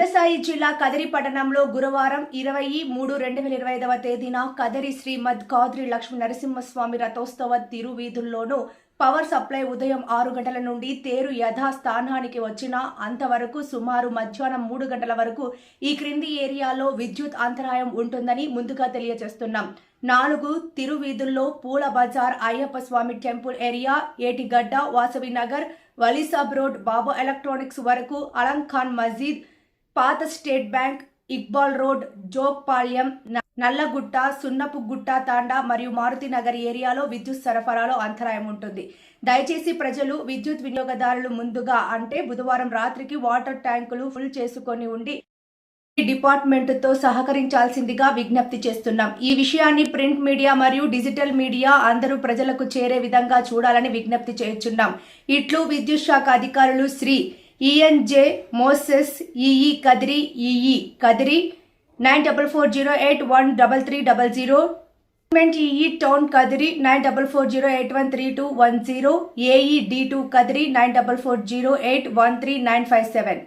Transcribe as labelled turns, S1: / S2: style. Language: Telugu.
S1: జిల్లా కదిరి పట్టణంలో గురువారం ఇరవై మూడు రెండు వేల ఇరవై ఐదవ తేదీన కదిరి శ్రీమద్ కాద్రి లక్ష్మీ నరసింహస్వామి రథోత్సవ తిరువీధుల్లోనూ పవర్ సప్లై ఉదయం ఆరు గంటల నుండి తేరు యథాస్థానానికి వచ్చిన అంతవరకు సుమారు మధ్యాహ్నం మూడు గంటల వరకు ఈ క్రింది ఏరియాలో విద్యుత్ అంతరాయం ఉంటుందని ముందుగా తెలియజేస్తున్నాం. నాలుగు తిరువీధుల్లో Poola Bazar Ayyappa Swamy temple area Etigadda Vasavi Nagar Valisab road Baba electronics వరకు అలంఖాన్ మజీద్ పాత state bank Iqbal road Jogpalyam Nallagutta Sunnapugutta Thanda మరియు మారుతి నగర్ ఏరియాలో విద్యుత్ సరఫరాలో అంతరాయం ఉంటుంది. దయచేసి ప్రజలు విద్యుత్ వినియోగదారులు ముందుగా అంటే బుధవారం రాత్రికి వాటర్ ట్యాంకులు ఫుల్ చేసుకొని ఉండి ఈ డిపార్ట్మెంట్తో సహకరించాల్సిందిగా విజ్ఞప్తి చేస్తున్నాం. ఈ విషయాన్ని ప్రింట్ మీడియా మరియు డిజిటల్ మీడియా అందరూ ప్రజలకు చేరే విధంగా చూడాలని విజ్ఞప్తి చేస్తున్నాం. ఇట్లు విద్యుత్ శాఖ అధికారులు Shri ENJ Moses EE Kadiri EE Kadiri nine double four zero eight one double three double zero EE town Kadiri nine double four zero eight one three two one zero AE D two Kadiri nine double four zero eight one three nine five seven